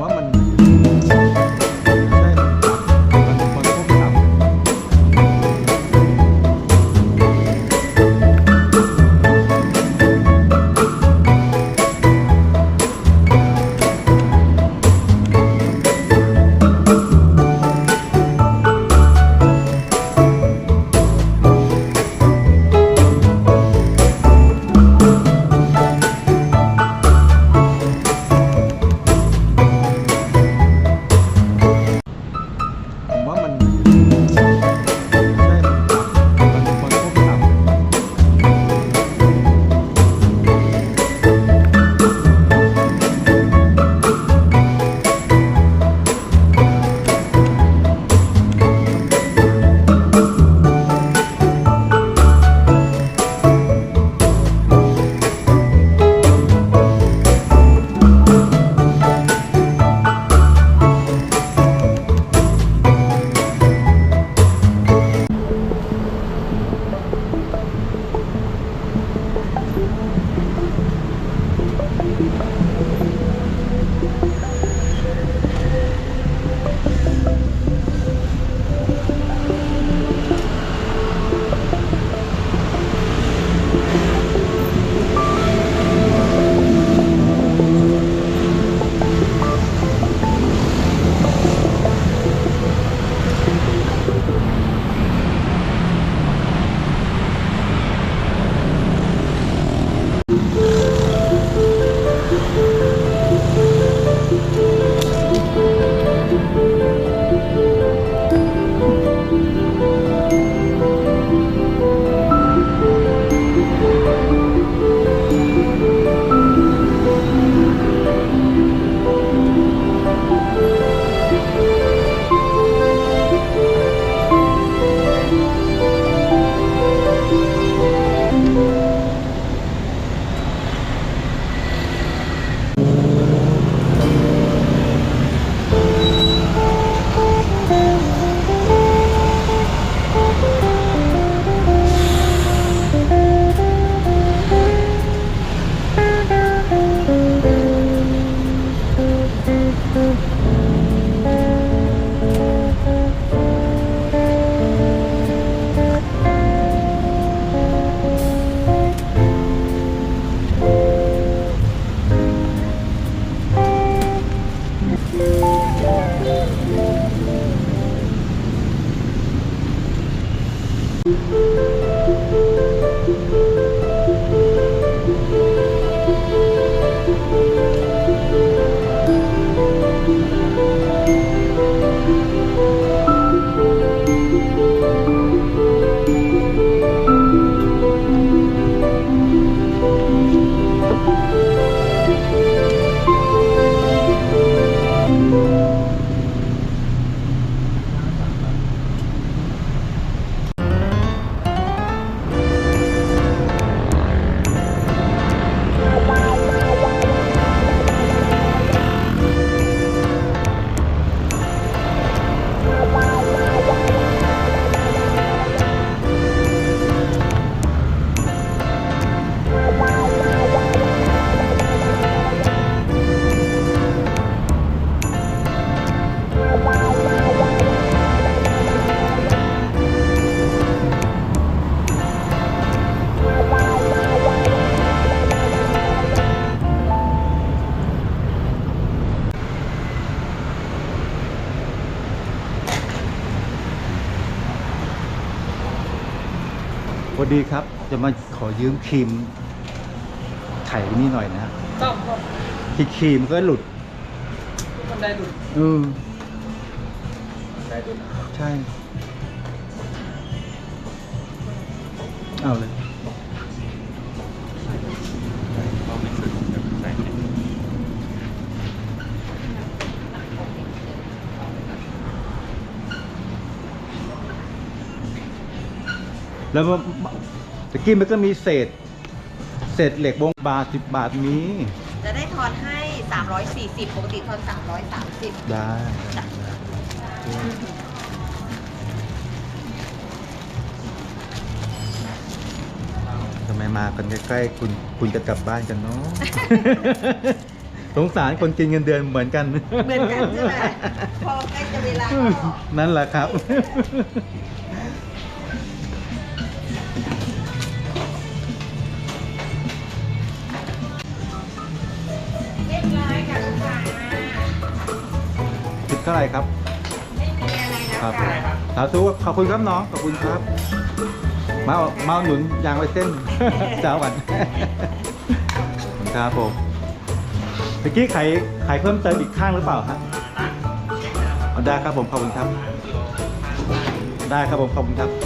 ผม วัสดีครับ จะมาขอยืมครีมไถนี่หน่อยนะต้องก็ที่ครีมก็หลุดมันได้ดุดเออได้ดุดใช่ เอาเลย แล้วมันตะกี้มันก็มีเศษ เศษเหล็กวงบาทสิบบาทมีจะได้ทอนให้ 340 ปกติทอน 330 ได้ ทำไมมากันใกล้ๆ คุณคุณจะกลับบ้านกันเนาะ สงสารคนกินเงินเดือนเหมือนกัน เหมือนกันใช่ไหมพอใกล้จะเวลาก็นั่นแหละครับ ท่าไหร่ครับไม่มีอะไรแล้วครับค่ะสาธุขอบคุณครับน้อง ขอบคุณครับ มาเอามาเอาหนุนยางไว้เส้นเจ้าวันขอบคุณครับผมเมื่อกี้ไขไขเพิ่มเติมอีกข้างหรือเปล่าฮะเอาได้ครับผม ขอบคุณครับ ได้ครับผม ขอบคุณครับขอบคุณครับ